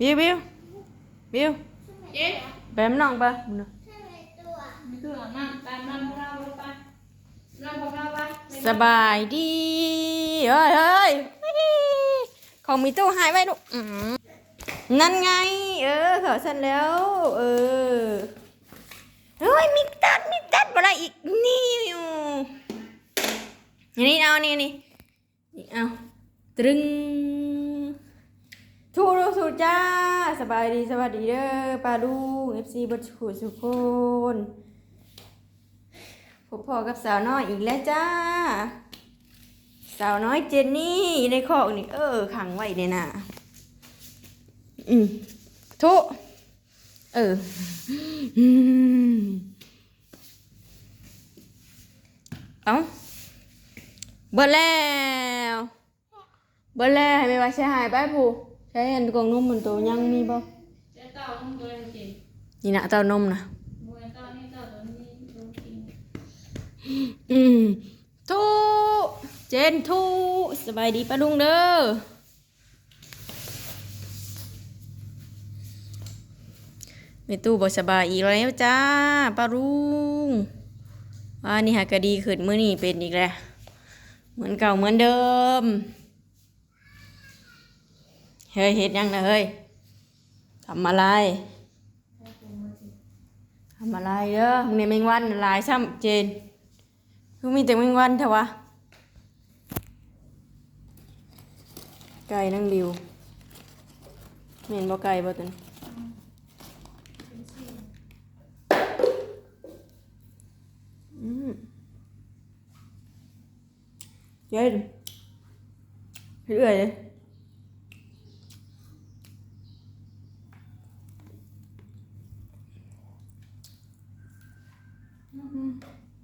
บิวบิวบิวเจ๊แบมน้องปะบุญนะมีตัวนั่งตามนั่งพวกเราไปนั่งพวกเราไปสบายดีเฮ้ยเฮ้ยเฮ้ยของมีตู้หายไว้ลูกอืมนั่นไง เออขอฉันแล้ว เออเฮ้ยมีตัดมีตัดอะไรอีกนี่อยู่นี่เอานี่นี่นี่เอาตรึง ทูรูทูจ้าสบายดีสวัสดีเด้อปลาดูเอฟซีบัตรขุสุกคนพบพ่อกับสาวน้อยอีกแล้วจ้า สาวน้อยเจนนี่ในคอกนี่เออขังไว้เนี่ยนะอืมทุเอออืมเอาเบิดแล้วเบิดแล้วให้ไม่ว่าใช้หายไปผู้ ช้อันกองนมมันโตยังมีบ่เจ๊เต่าต้องตัวจริงนี่นะเต้านมนะมวยเต่านี่เต่าตัวนี้ตัวจริงอืมทุเจนทุสบายดีปะลุงเด้อแม่ตู้บอสบายอีกแล้วจ้าปาลุงว่านี่หากดีขึ้นเมื้อนี้เป็นอีกแล้วเหมือนเก่าเหมือนเดิม เฮ้ยเฮ็ดยังนะเฮ้ยทำอะไรทำอะไรเด้อมึงในแมงวันหลายซ้ำเจนคือมีแต่แมงวันเถอะวะไก่นั่งดิวเห็นบ่ไก่บ่ตันอืมเย็นเรื่อยเลย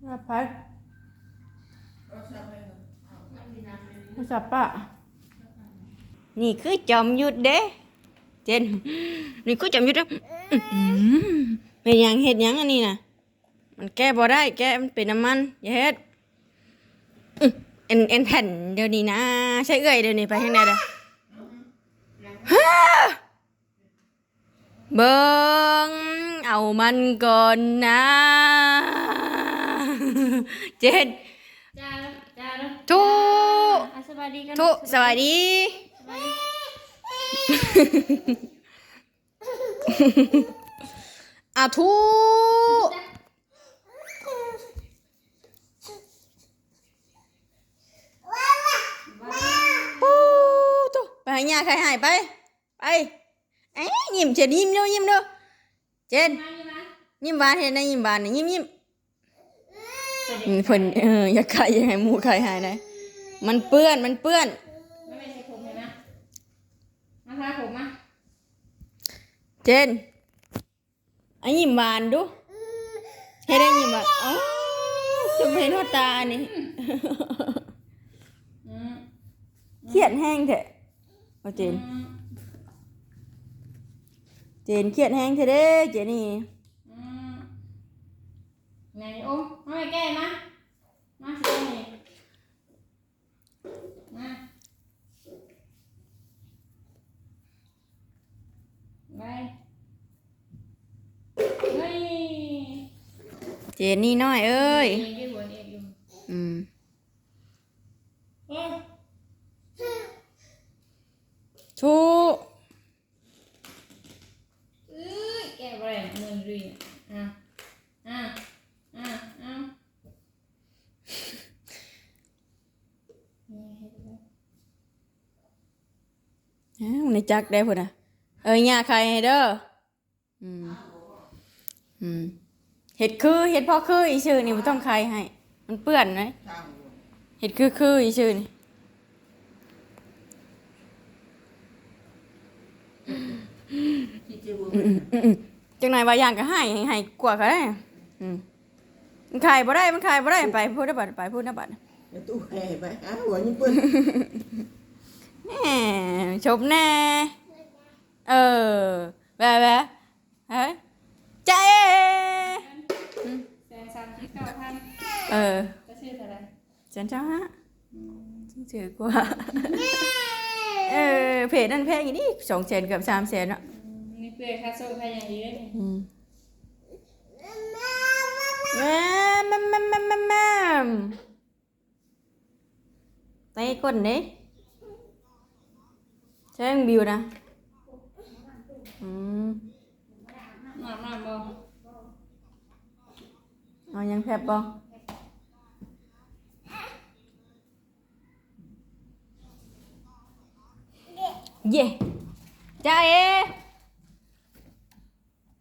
รับไปโทรศัพท์ปะนี่คือจอมยุทธเด้ เจน นี่คือจอมยุทธเด้ออื้อหือเป็นหยังเห็ดหยังอันนี้น่ะมันแก้บ่ได้ แก้มันเป็นน้ำมันอย่าเฮ็ดอื้อเอ็นเอ็นแผ่นเดี๋ยวนี้นะ ใช่เอ้อยเดี๋ยวนี้ไปทางไหนเด้อฮ่าเบิ่ง เอามันก่อนนะ เจนจ้าจ้าเนาะทุอะสวัสดีกันทุสวัสดี สวัสดีอาทุปูตุไปหาญาใครหายไป ไป เอ้ยยิ้มเฉยยิ้มเด้อยิ้มเด้อ เจนมาอยู่นะยิ้มหวานเห็นไหมยิ้มหวานนี่ยิ้มยิ้มอืมเพิ่นเอออย่าใครอย่าให้หมูใครหายนะมันเปื้อนมันเปื้อนไม่เป็นไรผมเห็นไหมมาพาผมมาเจนไอ้ยิ้มหวานดูเฮ็ดได้ยิ้มหวานอ๋อจะไม่เห็นหัวตานี่อืมเครียดแห้งเถอะเอาเจนอืม เจนเครียดแห้งเถอะเด้เจนี่อืมไหนโอ้มาไปแก้มามาสิแก้ให้มาไปเฮ้ยเจนนี่น้อยเอ้ยเอ็งอยู่หัวเอ็งอยู่ อืม เอ้ย ทุก เอ้ยแก้บ่ได้มือรีอะอะอะอะนี่ให้ดู อ้าวใน จักได้พุ่นอะ เอ้ยยาใครให้เด้ออืมอืมเห็ดคือเห็ดพ่อคืออีชื่อนี่บ่ต้องใครให้ มันเปื้อนนะเห็ดคือคืออีชื่อนี่จังไหนว่าอย่างก็ให้ให้กว่าก็ได้ อืมมันขายบ่ได้ มันขายบ่ได้ ไปพูดนะบัดไปพูดนะบัด Cái tủ hè vậy á หัวญี่ปุ่น แหน่ชมแน่ เออแวะแวะเฮ้ยใจเอ๋แสนสามสิบเก้าพันเออจะชื่ออะไรฉันเจ้าฮะฉันถือกว่าเอเออเพจนั่นแพงอีนี่สองแสนเกือบสามแสนอะนี่เพื่อค่าโซ่ค่าอย่างนี้เลยอืมแม่แม่แม่แม่แม่แม่ไปก้นดิใช่บิวนะอืมมามาบ่เอายังแพบบ่เย่จ้าเอ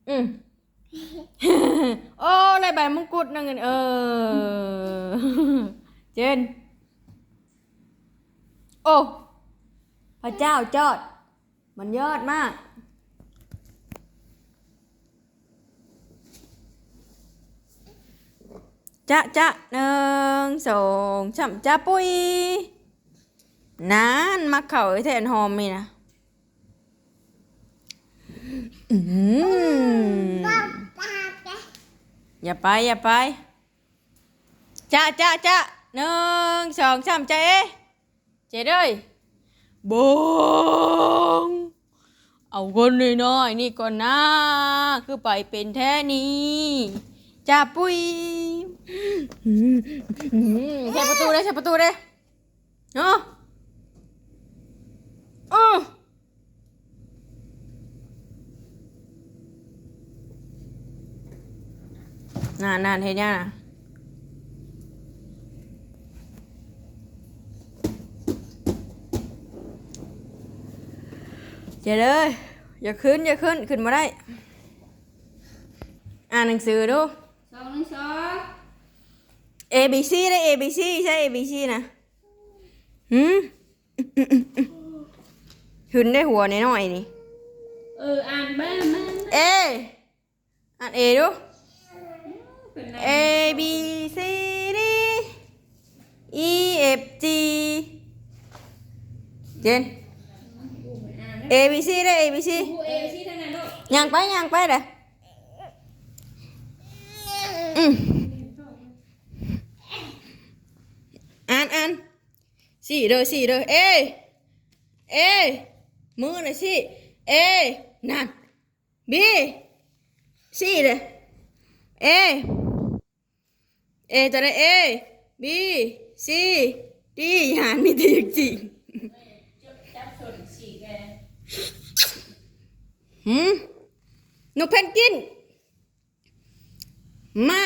อืมโอ้ไรใบมงกุฎนั่ พระเจ้าจอด มันยอดมาก จะจะหนึ่งสองสามจะปุยนานมักเข่าไอ้แทนหอมมีนะอย่าไป อย่าไปจะจะจะหนึ่งสองสามเจ๊เจ๊ด้ย บงเอาคนน้อยๆนี่ก่อนนะ คือไปเป็นแท้นี้จะปุยอืมอืมใช้ประตูได้ใช้ประตูได้เนาะเออน่านานเห็นยังนะ เจ๊เลยอย่าขึ้นอย่าขึ้นขึ้นมาได้ อ่านหนังสือดูสองหนึ่งสอง A B C ได้ A B C ใช่ A B C นะหืมขึ้นได้หัวน้อยๆนี่ เอออ่านบ้างบ้าง A อ่าน A ดูเป็นไร A B C D E F G เจน อ่าน A B C ได้ A B C ผู้เอที่ทางไหนลูกย่างไปย่างไปเด้ออืมอ่านอ่านสี่เด้อสี่เด้อเอเอมือหน่อยสิเอนั่นบีสี่เด้อเอเอตัวไหนเอบีซีดีหานมีแต่จริงจับส่วนสี่แก หืมนกเพนกิน มา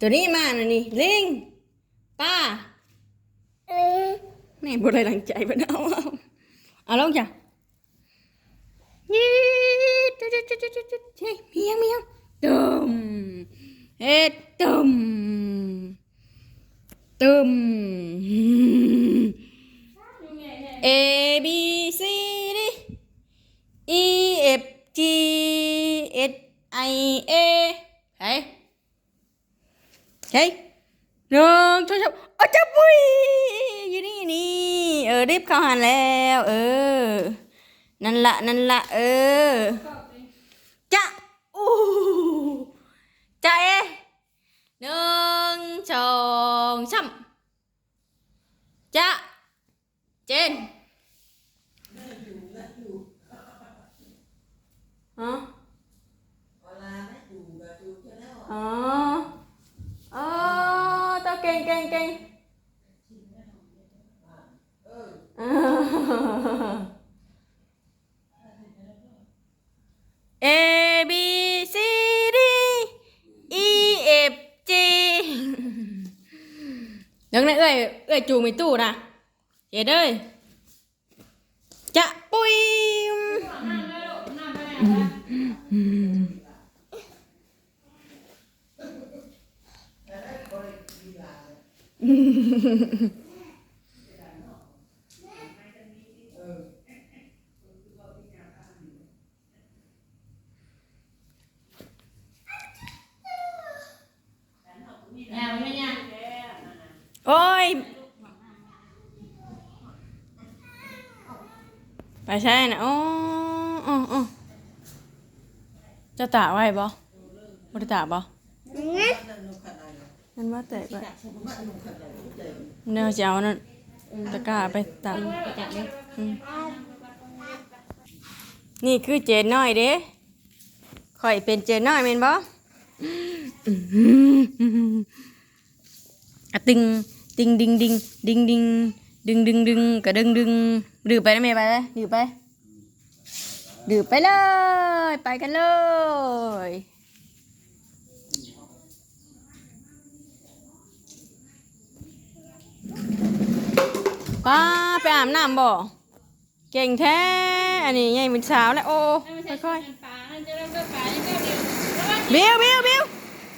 ตัวนี้มานะนี่ ลิง ป้าแม่บ่ได้หลังใจบ่เอาเอาเอาลงจ้ะยี่จุดจุดจุดจุดจุดเฮ้ยมียังมียังตึมเฮ็ดตึมตึมดูไงไง A B C D E F G H I A เฮ้ยเฮ้ยหนึ่งสองสามอ้าวจับปุ้ยอยู่นี่นี่เออรีบเข้าหันแล้วเออนั่นละนั่นละเออชอบเลยจะอู้จะเอหนึ่งสองสามจะเจนฮะ เวลาไม่อยู่กับอยู่แค่แล้ว อ๋ออ๋อตัวเก่งเก่ง เก่งเออเอ B C D E F G ยังไงเอ้ยเอ้ยจูง มีตู้นะเจะตากไว้บ่บ่ได้ตากบ่นั่นนุขนาดนั้นนั่นว่าแต่บ่มันนุขนาดนั้นเลยแนวสิเจ้านั่นตะกร้าไปตักไปจับเลยนี่คือเจนน้อยเด้ข่อยเป็นเจนน้อยแม่นบ่อะตึงติงดิงดิงดิงดิงดึงดึงดึงกระดึงดึงดื้อไปนะแม่ไปเลยดื้อไป ดื้อไปเลย ไปกันเลย ป้าไปอาบน้ำบ่ เก่งแท้ อันนี้ใหญ่เป็นสาวแล้วโอ้ไม่ใช่ค่อยปลานั่นจะเริ่มก็ปลานี่ก็เดียวแล้วมันๆบิวบิวบิว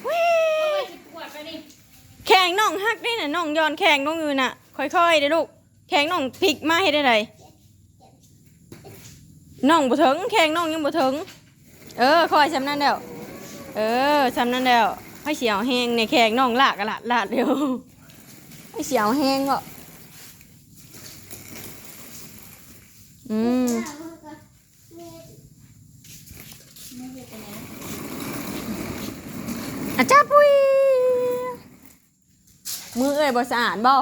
วิเอาไปสิบขวดไปดิแข่งน้องฮักได้น่ะน้องย้อนแข่งน้องอื่นน่ะ ค่อยๆเด้อลูก แข่งน้องพลิกมาให้ได้ได น้องบ่ถึงแข่งน้องยังบ่ถึงเออคอยซำนั้นแล้วเออซำนั้นแล้วให้เสียวแห้งในแข่งน้องลากกะละลาดเร็วให้เสียวแห้งก็อืมอาจารย์ปุ้ยมือเอ่ยบ่สะอาดบ่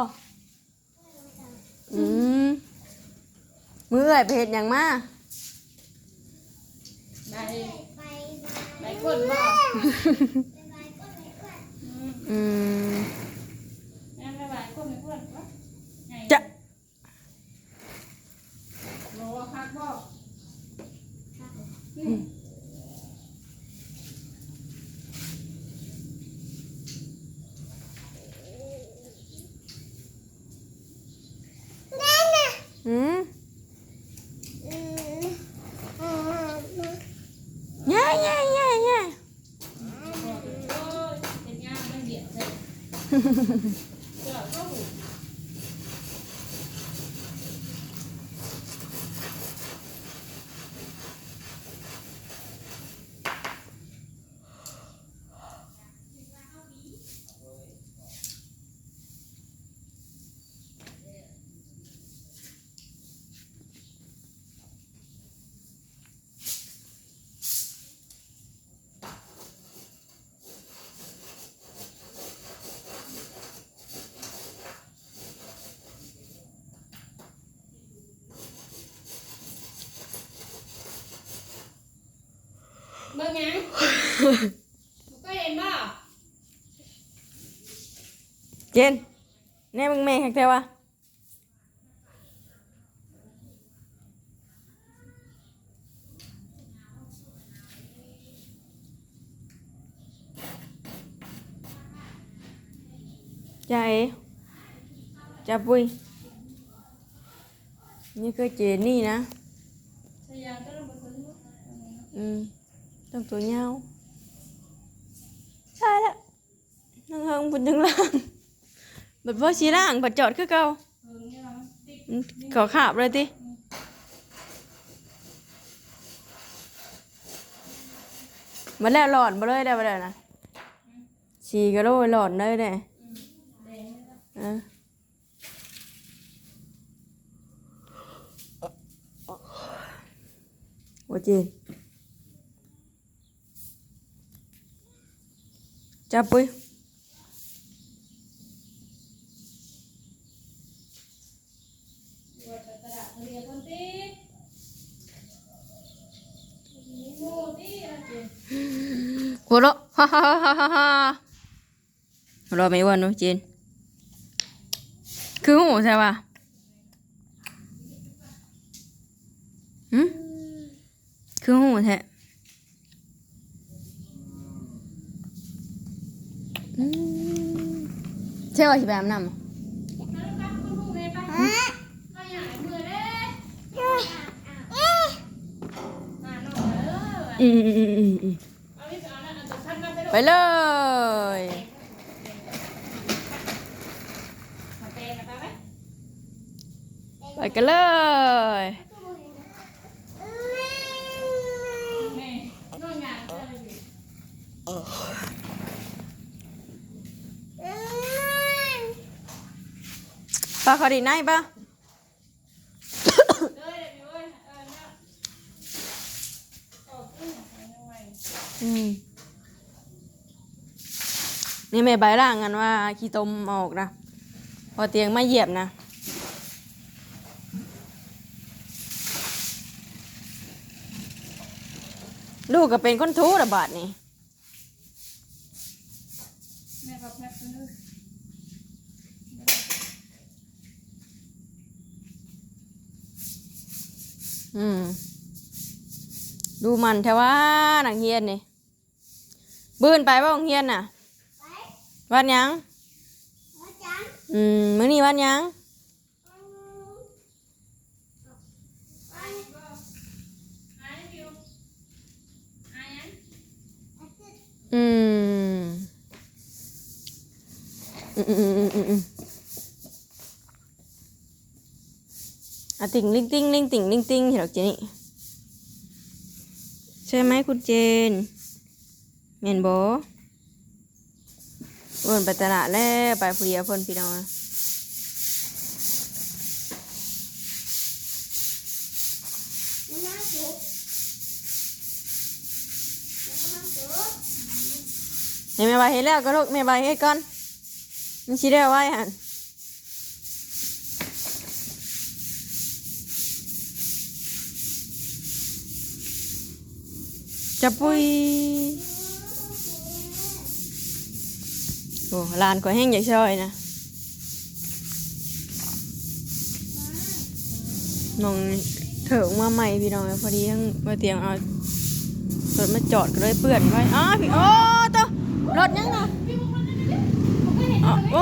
อืมมือเอ่ยไปเห็ดหยังมาก ไปไปก้นบ่อืม บิ่งยังบ่ก็เห็นบ่เจนแน่มึงแม่คักแท้วะจ้าเอ๋จ้าปุ้ยนี่คือเจนนี่นะ อืม ต้องตัวเงาใช่แล้วนั่งเฮิงบนถึงล่างบัดพ่อชี้ล่างบัดจอดคือ จับปุ้ยกระดาษเรียนคนติดมีหมูติดอะไรหัวเราะฮ่าฮ่าฮ่าฮ่าฮ่าหัวเราะไม่อ้วนเนอะจีนคือหูใช่ปะหืมคือหูแท้ งไรมือเด้มาหน่อยเอออืมอืมอืมอืมอืมเอาวิสานะอันตรพันมาไปไปเลยมาเตะกันไปไหมไปกันเลย ปลาเขดีไนปะนี่แม่ใบร่างกันว่าขี้ตมออกนะ พอเตียงไม่เหยียบนะลูกก็เป็นคนทูระบาดนี่ อืม ดูมันแท้ว่าหนังเฮียนนี่บื้นไปบ่โรงเฮียนน่ะวันยังอืมมื้อนี้วันยังอืมอืมอืมอืมอืม อะติ่งลิงติ่งลิงติ่งลิงติ่งเห็นหรอเจนี่ใช่ไหมคุณเจนเมนโบเวนไปตลาดแล้วไปผู้เดียวเพ่นพี่น้องเห็นแม่ใบเห็นแล้วก็ลูกแม่ใบเฮ็ดก่อนมันชี้ได้ไว้หัน จะปุยโอ้ลานก็แห้งใหญ่ช่อยนะน้องเถิงมาใหม่พี่น้องพอดีทั้งมาเตียงเอารถมาจอดก็เลยเปื่อนไว้อ้าพี่โอ้ตัวรถยังไงอ๋อโอ้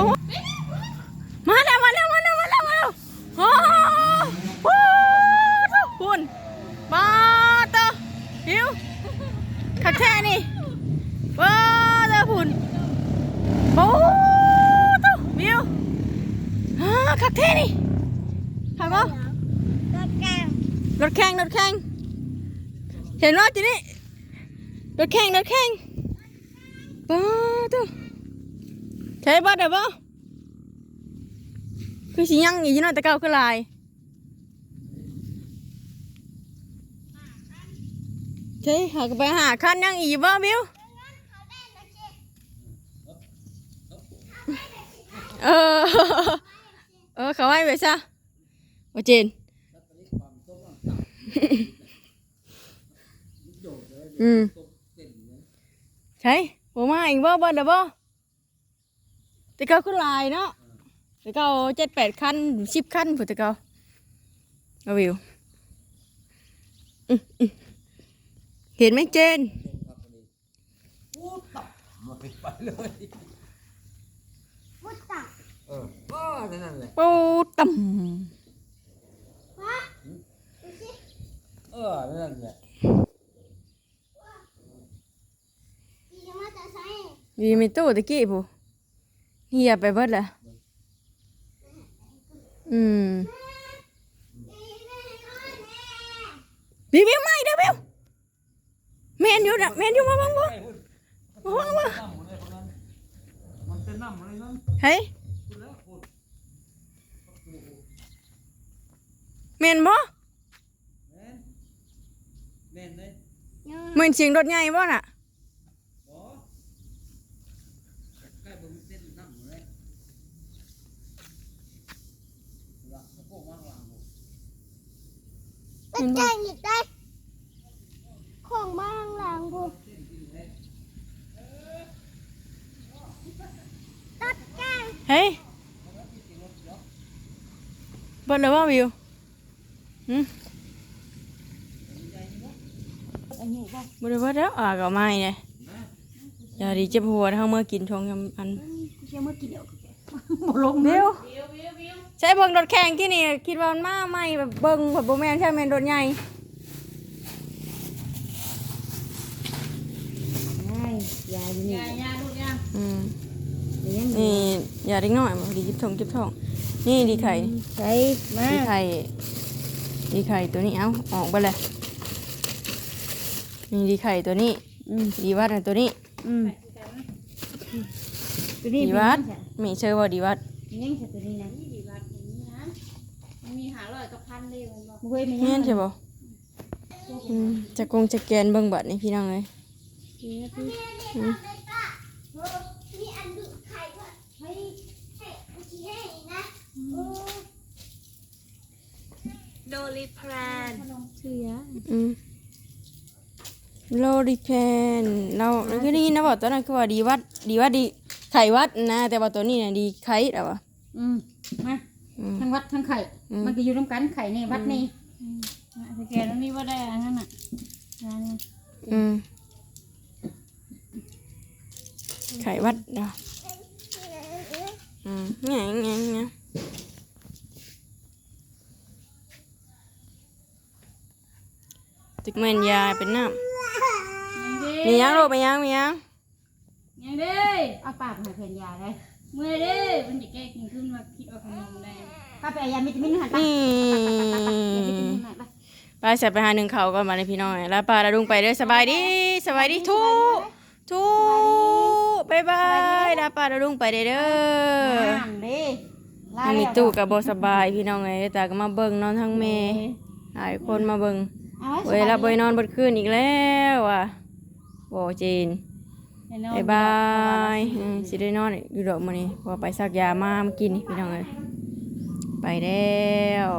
มาแล้วมาแล้วมาแล้วมาแล้วมาแล้วโอ้โหคุณมาตัวหิว ขัดแท่นี่ว้าเจ้าหุ่นโอ้ตัวมิวฮ่าขัดแท่นี่ขัดก็รถแข่งรถแข่ง เห็นว่าจีนี่รถแข่งรถแข่งป้าตัวใช่บ้าเดี๋ยวบ่คือสิยังอีกยี่น้อยแต่เก่าคือลายใช่หากไปหาคันยังอีกบ่บิวเออเออเขาให้ไปซะว่าเจน อืมใช่ผมมาอีกบ่บ่เด้อบ่แต่เก่าคือหลายเนาะแต่เก่าเจ็ดแปดคันสิบคันผู้แต่เก่าเอาวิวอืมอืมเห็นไหมเจนพูดตับมาไปไปเลยเออก็นั่นแหละปูต่เออนั่นแหละำมีมีตู้ตะกี้ผู้เฮียไปเบิดละอืมบิวบิวไม่เด้อบิวแมนอยู่นะแมนอยู่มาบังบ่มาบังบ่มันเป็นน้ำอะไรนั่นเฮ้ยคุณแล้วคุณแมนบ่แม่นแม่นเลยเหมือนเสียงรถใหญ่บ่น่ะ บอใกล้บนเส้นน้ำเลยละตะโกนว่างวางบ่ เห็นบ่ของบ้านหลังผมตัดแกงเฮ้ยเบิดแล้วบ่บิวหืมอันนี้ก็บ่ได้ ชงอันเชื่อเมื่อกี้เดียวก็แกบ่ลงเร็ววิววิววิวใช้เบิ่งรถแข่งที่นี่คิดว่ามันมาใหม่แบบเบิ่งแบบบ่แม่นใช่แม่นรถใหญ่ง่ายยาอยู่นี่ยายาลูกยาอืมเลี้ยงนี่อย่าเด็กน้อยมาดีจิบทองจิบทอง นี่ดีไข่นี่ใช้มาดีไข่ดีไข่ตัวนี้เอาออกไปเลยนี่ดีไข่ตัวนี้อืมดีวัดอันตัวนี้อืมตัวนี้ดีวัดมีเชื่อว่าดีวัดยังใช่ มันมีหาร้อยกับพันเลยมันบอกบ่เคยมีแม่นใช่บ่อืมจะกงจะแกนเบิ่งบัดนี่พี่น้องเลยมีอันดุไข่ก็ให้ให้ชี้ให้นะโดริพรานเสืออืมโลดิเพนเราคือได้ยินนะบอกตัวนั้นคือว่าดีวัดดีวัดดีไข่วัดนะ แต่ว่าตัวนี้น่ะดีไข่แล้วอะอืมมาอืม ทั้งวัดทั้งไข่ อืม มันก็อยู่ร่วมกันไข่นี่วัดนี่อะสแกนแล้วนี่ว่าได้อันนั้นอะอันนั้นอืมไข่วัดเด้ออืมเงี้ยเงี้ยเงี้ยตึกเมนยาเป็นน้ำมียังลูกมียังมียังยังเด้ เอาปากมาเพียนยาเลย เมื่อยเด้มันจะแก้กินขึ้นมาคิดเอาขนมได้ป้าไปเอายามิตามินหันไปนี่ยามิตามินหันไปไปใส่ไปหาหนึ่งเขาก่อนมาในพี่น้อยแล้วปลาละดุงไปเด้อสบายดีสบายดีทุกทุกบายบายลาปลาละดุงไปเด้อเด้อน้ำเด้ลามันแล้มีวตู้กับโบสบายพี่น้องไงแต่ก็มาเบิ่งนอนทั้งเมหลายคนมาเบิ่งเอาไว้เว้ยแล้วบ่ไปนอนบนคืนอีกแล้วอะโบจีน ให้นอนบายบายอืมสิได้นอนอยู่ดอกมื้อนี้เพอไปซักยามามากินนี่พี่น้องเอ้ยไปแล้ว